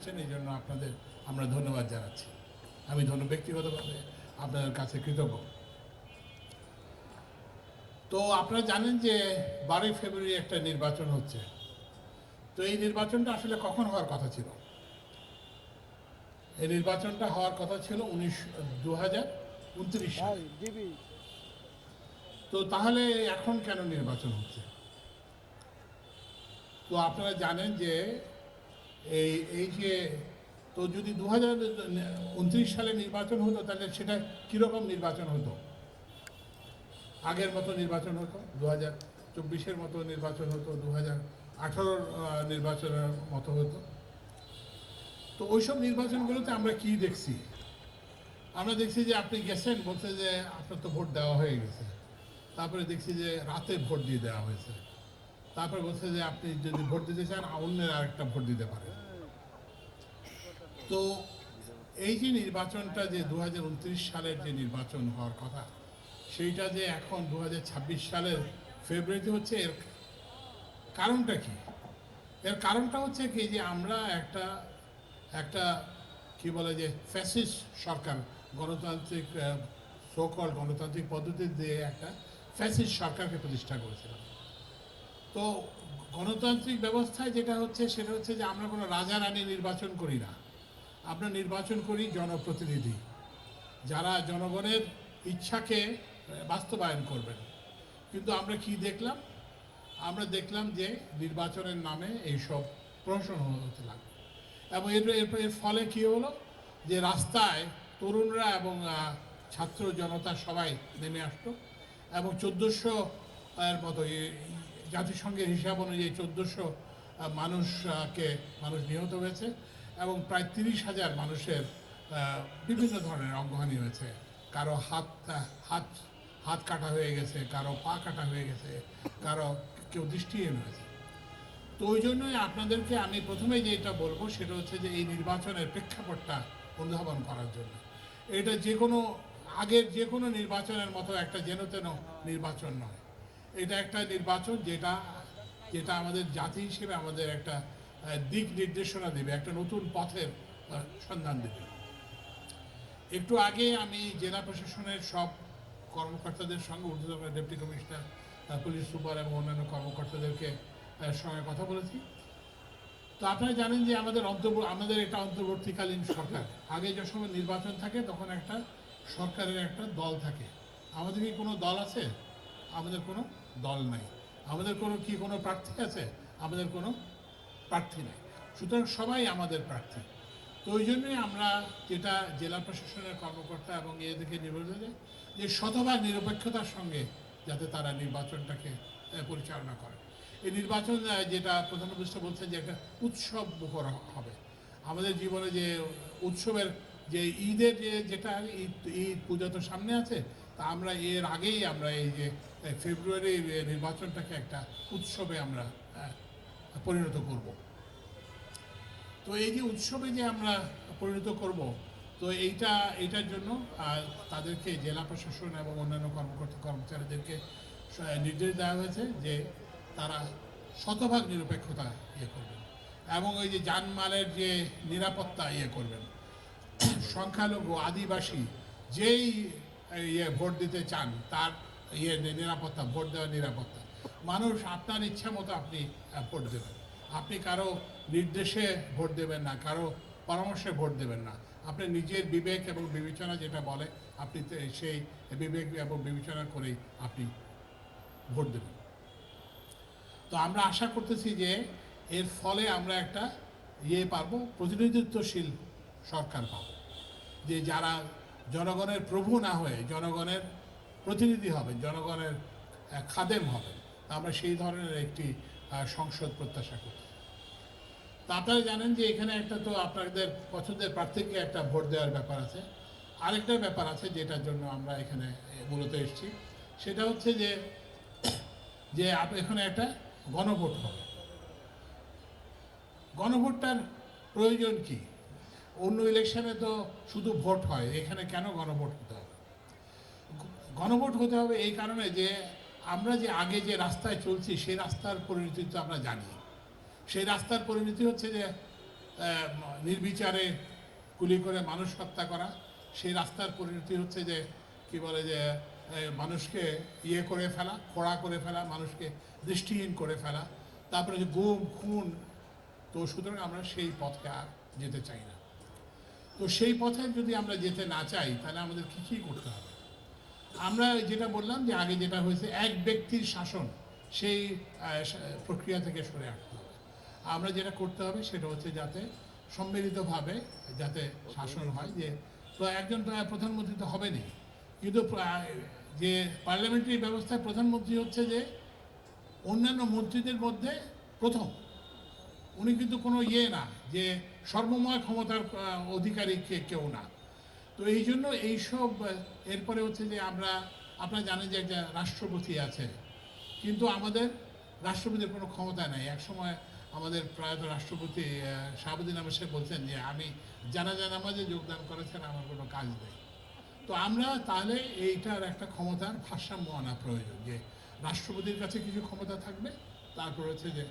এই জন্য আপনাদের আমরা ধন্যবাদ জানাচ্ছি। আমি ধন্য ব্যক্তিগতভাবে আপনাদের কাছে কৃতজ্ঞ। তো আপনারা জানেন যে বারোই ফেব্রুয়ারি একটা নির্বাচন হচ্ছে। তো এই নির্বাচনটা আসলে কখন হওয়ার কথা ছিল? এই নির্বাচনটা হওয়ার কথা ছিল উনিশ দু হাজার উনত্রিশ তো তাহলে এখন কেন নির্বাচন হচ্ছে? তো আপনারা জানেন যে এই এই যে তো যদি দু হাজার উনত্রিশ সালে নির্বাচন হতো, তাহলে সেটা কীরকম নির্বাচন হতো? আগের মতো নির্বাচন হতো? দু হাজার চব্বিশের মতো নির্বাচন হতো? দু হাজার আঠারোর নির্বাচনের মতো হতো? তো ওইসব নির্বাচনগুলোতে আমরা কি দেখছি? আমরা দেখছি যে আপনি গেছেন, বলছে যে আপনার তো ভোট দেওয়া হয়ে গেছে। তারপরে দেখছি যে রাতে ভোট দিয়ে দেওয়া হয়েছে। তারপরে বলছে যে আপনি যদি ভোট দিতে চান, অন্যের আরেকটা ভোট দিতে পারেন। তো এই যে নির্বাচনটা যে দু হাজার উনত্রিশ সালের যে নির্বাচন হওয়ার কথা, সেইটা যে এখন দু হাজার ছাব্বিশ সালের ফেব্রুয়ারিতে হচ্ছে, এর কারণটা কি? এর কারণটা হচ্ছে কি যে আমরা একটা একটা কি বলে যে ফ্যাসিস সরকার, গণতান্ত্রিক সকল গণতান্ত্রিক পদ্ধতি দিয়ে একটা ফ্যাসিস সরকারকে প্রতিষ্ঠা করেছিলাম। তো গণতান্ত্রিক ব্যবস্থায় যেটা হচ্ছে, সেটা হচ্ছে যে আমরা কোনো রাজা রানী নির্বাচন করি না। আমরা নির্বাচন করি জনপ্রতিনিধি, যারা জনগণের ইচ্ছাকে বাস্তবায়ন করবেন। কিন্তু আমরা কি দেখলাম? আমরা দেখলাম যে নির্বাচনের নামে এইসব প্রহসন হতে লাগল। এবং এর, এর- ফলে কী হলো? যে রাস্তায় তরুণরা এবং ছাত্র জনতা সবাই নেমে আসতো এবং চোদ্দোশো এর মতো জাতিসংঘের হিসাব অনুযায়ী চোদ্দোশো মানুষকে মানুষ নিহত হয়েছে এবং প্রায় তিরিশ হাজার মানুষের বিভিন্ন ধরনের অঙ্গহানি হয়েছে। কারও হাত হাত হাত কাটা হয়ে গেছে, কারও পা কাটা হয়ে গেছে, কারও কেউ দৃষ্টিহীন হয়েছে। তো ওই জন্যই আপনাদেরকে আমি প্রথমে যেটা বলব সেটা হচ্ছে যে এই নির্বাচনের প্রেক্ষাপটটা অনুধাবন করার জন্য। এটা যে কোনো আগের যে কোনো নির্বাচনের মতো একটা যেন তেন নির্বাচন নয়। এটা একটা নির্বাচন যেটা যেটা আমাদের জাতি হিসেবে আমাদের একটা দিক নির্দেশনা দেবে, একটা নতুন পথের সন্ধান দেবে। একটু আগে আমি জেলা প্রশাসনের সব কর্মকর্তাদের সঙ্গে ঊর্ধ্বতন ডেপুটি কমিশনার পুলিশ সুপার এবং অন্যান্য কর্মকর্তাদেরকে সঙ্গে কথা বলেছি। তো আপনারা জানেন যে আমাদের অন্তর্ব, আমাদের এটা অন্তর্বর্তীকালীন সরকার। আগে যে সময় নির্বাচন থাকে, তখন একটা সরকারের একটা দল থাকে। আমাদের কি কোনো দল আছে? আমাদের কোনো? দল নাই। আমাদের কোনো কি কোনো প্রার্থী আছে? আমাদের কোনো প্রার্থী নেই। সুতরাং সবাই আমাদের প্রার্থী। তো ওই জন্যই আমরা যেটা জেলা প্রশাসনের কর্মকর্তা এবং এ এদেরকে নির্বাচন যে শতভাগ নিরপেক্ষতার সঙ্গে যাতে তারা নির্বাচনটাকে পরিচালনা করে। এই নির্বাচন যেটা প্রধানমন্ত্রী বলছেন যে একটা উৎসব মুখর হবে। আমাদের জীবনে যে উৎসবের যে ঈদের যে যেটা ঈদ ঈদ পুজো তো সামনে আছে, তা আমরা এর আগেই আমরা এই যে ফেব্রুয়ারির নির্বাচনটাকে একটা উৎসবে আমরা পরিণত করব। তো এই যে উৎসবে যে আমরা পরিণত করব, তো এইটা, এইটার জন্য তাদেরকে জেলা প্রশাসন এবং অন্যান্য কর্মকর্তা, কর্মচারীদেরকে নির্দেশ দেওয়া হয়েছে যে তারা শতভাগ নিরপেক্ষতা ইয়ে করবেন এবং ওই যে জানমালের যে নিরাপত্তা ইয়ে করবেন। সংখ্যালঘু, আদিবাসী, যেই ইয়ে ভোট দিতে চান, তার ইয়ে নিরাপত্তা, ভোট দেওয়ার নিরাপত্তা। মানুষ আপনার ইচ্ছা মতো আপনি ভোট দেবেন। আপনি কারও নির্দেশে ভোট দেবেন না, কারও পরামর্শে ভোট দেবেন না। আপনি নিজের বিবেক এবং বিবেচনা যেটা বলে, আপনি সেই বিবেক এবং বিবেচনা করেই আপনি ভোট দেবেন। তো আমরা আশা করতেছি যে এর ফলে আমরা একটা ইয়ে পাবো, প্রতিনিধিত্বশীল সরকার পাবো। যে যারা জনগণের প্রভু না হয়ে, জনগণের প্রতিনিধি হবেন, জনগণের খাদেম হবেন। আমরা সেই ধরনের একটি সংসদ প্রত্যাশা করছি। আপনারা জানেন যে এখানে একটা তো আপনাদের পছন্দের প্রার্থীকে একটা ভোট দেওয়ার ব্যাপার আছে। আরেকটা ব্যাপার আছে যেটার জন্য আমরা এখানে মূলত এসেছি। সেটা হচ্ছে যে যে এখানে একটা গণভোট হবে। গণভোটটার প্রয়োজন কি? অন্য ইলেকশনে তো শুধু ভোট হয়, এখানে কেন গণভোট হতে গণভোট হতে হবে এই কারণে যে আমরা যে আগে যে রাস্তায় চলছি, সেই রাস্তার পরিণতি তো আমরা জানি। সেই রাস্তার পরিণতি হচ্ছে যে নির্বিচারে গুলি করে মানুষ হত্যা করা। সেই রাস্তার পরিণতি হচ্ছে যে, কি বলে যে মানুষকে ইয়ে করে ফেলা, খোড়া করে ফেলা, মানুষকে দৃষ্টিহীন করে ফেলা। তারপরে যে গুম, খুন, তো সুতরাং আমরা সেই পথে আর যেতে চাই না। তো সেই পথে যদি আমরা যেতে না চাই, তাহলে আমাদের কী কী করতে হবে? আমরা যেটা বললাম যে আগে যেটা হয়েছে এক ব্যক্তির শাসন সেই প্রক্রিয়া থেকে সরে আসতে হবে। আমরা যেটা করতে হবে সেটা হচ্ছে যাতে সম্মিলিতভাবে যাতে শাসন হয় যে তো একজন প্রধানমন্ত্রী তো হবে না কিন্তু যে পার্লামেন্টারি ব্যবস্থায় প্রধানমন্ত্রী হচ্ছে যে অন্যান্য মন্ত্রীদের মধ্যে প্রথম। উনি কিন্তু কোনো ইয়ে না যে সর্বময় ক্ষমতার অধিকারী কে- কেউ না। তো এই জন্য এইসব, এরপরে হচ্ছে যে আমরা, আপনারা জানেন যে একটা রাষ্ট্রপতি আছে, কিন্তু আমাদের রাষ্ট্রপতির কোনো ক্ষমতা নাই। একসময় আমাদের প্রয়াত রাষ্ট্রপতি শাহাবুদ্দিন আহমেদ সাহেব বলছেন যে, আমি জানাজা নামাজে যোগদান করেছেন, আমার কোনো কাজ নেই। তো আমরা তাহলে এইটার একটা ক্ষমতার ভারসাম্য আনা প্রয়োজন, যে রাষ্ট্রপতির কাছে কিছু ক্ষমতা থাকবে, তারপর হচ্ছে যে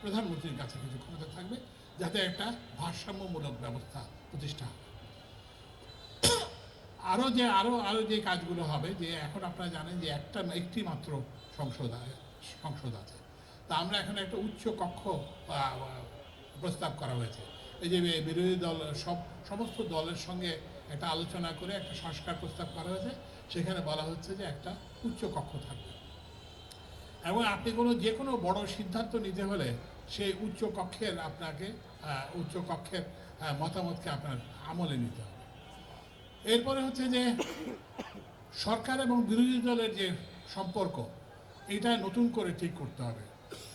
প্রধানমন্ত্রীর কাছে কিছু ক্ষমতা থাকবে, যাতে একটা ভারসাম্যমূলক ব্যবস্থা প্রতিষ্ঠা হয়। আরও যে আরও আরও যে কাজগুলো হবে, যে এখন আপনারা জানেন যে একটা একটি মাত্র সংসদ সংসদ আছে। তা আমরা এখন একটা উচ্চ কক্ষ প্রস্তাব করা হয়েছে। এই যে বিরোধী দল, সব, সমস্ত দলের সঙ্গে একটা আলোচনা করে একটা সংস্কার প্রস্তাব করা হয়েছে। সেখানে বলা হচ্ছে যে একটা উচ্চ কক্ষ থাকবে। এবং আপনি কোনো, যে কোনো বড় সিদ্ধান্ত নিতে হলে সেই উচ্চ কক্ষের আপনাকে উচ্চ কক্ষের মতামতকে আপনার আমলে নিতে হবে। এরপরে হচ্ছে যে সরকার এবং বিরোধী দলের যে সম্পর্ক, এটা নতুন করে ঠিক করতে হবে।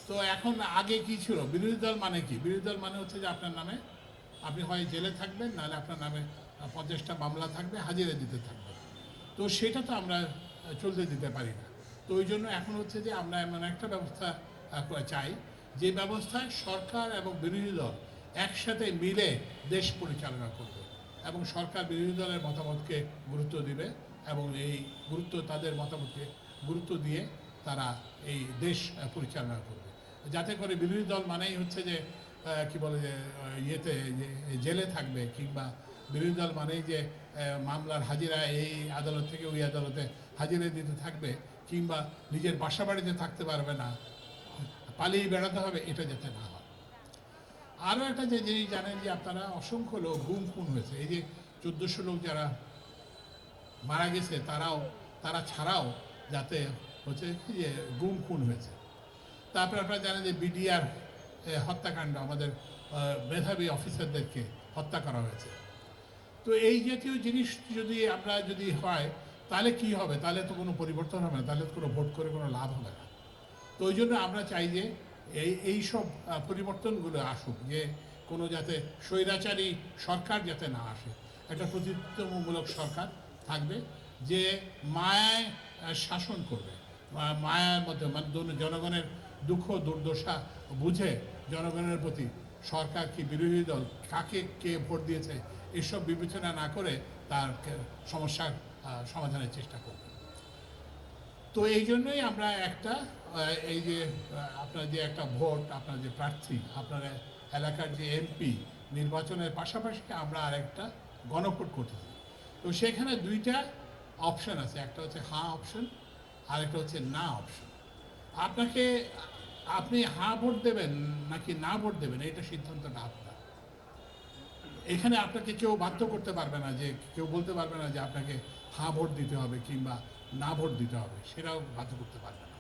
তো এখন আগে কি ছিল? বিরোধী দল মানে কি? বিরোধী দল মানে হচ্ছে যে আপনার নামে আপনি হয় জেলে থাকবেন, নাহলে আপনার নামে পঞ্চাশটা মামলা থাকবে, হাজিরা দিতে থাকবে তো সেটা তো আমরা চলতে দিতে পারি না। তো ওই জন্য এখন হচ্ছে যে আমরা এমন একটা ব্যবস্থা চাই যে ব্যবস্থায় সরকার এবং বিরোধী দল একসাথে মিলে দেশ পরিচালনা করবে। এবং সরকার বিরোধী দলের মতামতকে গুরুত্ব দিবে এবং এই গুরুত্ব, তাদের মতামতকে গুরুত্ব দিয়ে তারা এই দেশ পরিচালনা করবে। যাতে করে বিরোধী দল মানেই হচ্ছে যে কি বলে যে ইয়েতে জেলে থাকবে কিংবা বিরোধী দল মানেই যে মামলার হাজিরা এই আদালত থেকে ওই আদালতে হাজিরা দিতে থাকবে কিংবা নিজের বাসা বাড়িতে থাকতে পারবে না, পালিয়ে বেড়াতে হবে, এটা যাতে না হয়। আরও একটা যে জিনিস জানেন যে আপনারা অসংখ্য লোক গুম খুন হয়েছে। এই যে চোদ্দোশো লোক যারা মারা গেছে, তারাও, তারা ছাড়াও যাতে হচ্ছে যে গুম খুন হয়েছে। তারপরে আপনারা জানেন যে বিডিআর হত্যাকাণ্ড, আমাদের মেধাবী অফিসারদেরকে হত্যা করা হয়েছে। তো এই জাতীয় জিনিস যদি আমরা যদি হয়, তাহলে কি হবে? তাহলে তো কোনো পরিবর্তন হবে না, তাহলে তো কোনো ভোট করে কোনো লাভ হবে না। তো ওই জন্য আমরা চাই যে এই এইসব পরিবর্তনগুলো আসুক, যে কোনো যাতে স্বৈরাচারী সরকার যাতে না আসে। একটা প্রতিত্বমূলক সরকার থাকবে, যে মায়ায় শাসন করবে। মায়ার মধ্যে মানে জনগণের দুঃখ, দুর্দশা বুঝে জনগণের প্রতি সরকার কি বিরোধী দল, কাকে কে ভোট দিয়েছে, এসব বিবেচনা না করে তার সমস্যার সমাধানের চেষ্টা করবে। তো এই জন্যই আমরা একটা এই যে আপনার যে একটা ভোট, আপনার যে প্রার্থী, আপনার এলাকার যে এমপি নির্বাচনের পাশাপাশি আমরা আরেকটা গণভোট করতেছি। তো সেখানে দুইটা অপশন আছে, একটা হচ্ছে হ্যাঁ অপশন আর একটা হচ্ছে না অপশন আপনাকে, আপনি হ্যাঁ ভোট দেবেন নাকি না ভোট দেবেন এটা সিদ্ধান্তটা আপনার। এখানে আপনাকে কেউ বাধ্য করতে পারবে না যে, কেউ বলতে পারবে না যে আপনাকে হ্যাঁ ভোট দিতে হবে কিংবা না ভোট দিতে হবে, সেটাও বাধ্য করতে পারবে না।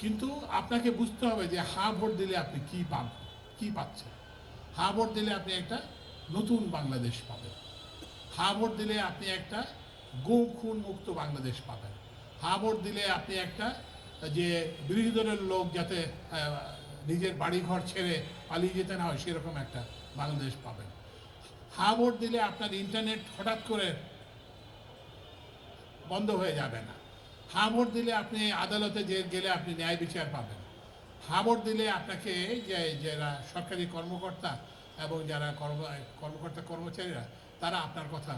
কিন্তু আপনাকে বুঝতে হবে যে হ্যাঁ ভোট দিলে আপনি কি পান, কি পাচ্ছেন। হ্যাঁ ভোট দিলে আপনি একটা নতুন বাংলাদেশ পাবেন। হ্যাঁ ভোট দিলে আপনি একটা গুম খুন মুক্ত বাংলাদেশ পাবেন। হ্যাঁ ভোট দিলে আপনি একটা যে বিরোধী দলের লোক যাতে নিজের বাড়িঘর ছেড়ে পালিয়ে যেতে না হয়, সেরকম একটা বাংলাদেশ পাবেন। হ্যাঁ ভোট দিলে আপনার ইন্টারনেট হঠাৎ করে বন্ধ হয়ে যাবে না। ভোট দিলে আপনি আদালতে যে গেলে আপনি ন্যায় বিচার পাবেন। ভোট দিলে আপনাকে যে, যারা সরকারি কর্মকর্তা এবং যারা কর্ম, কর্মকর্তা কর্মচারীরা, তারা আপনার কথা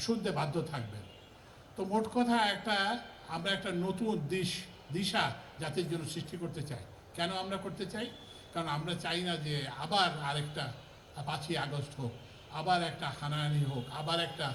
শুনতে বাধ্য থাকবেন। তো মোট কথা একটা, আমরা একটা নতুন দিশ, দিশা জাতির জন্য সৃষ্টি করতে চাই। কেন আমরা করতে চাই? কারণ আমরা চাই না যে আবার আরেকটা, পাঁচই আগস্ট হোক, আবার একটা হানাহানি হোক, আবার একটা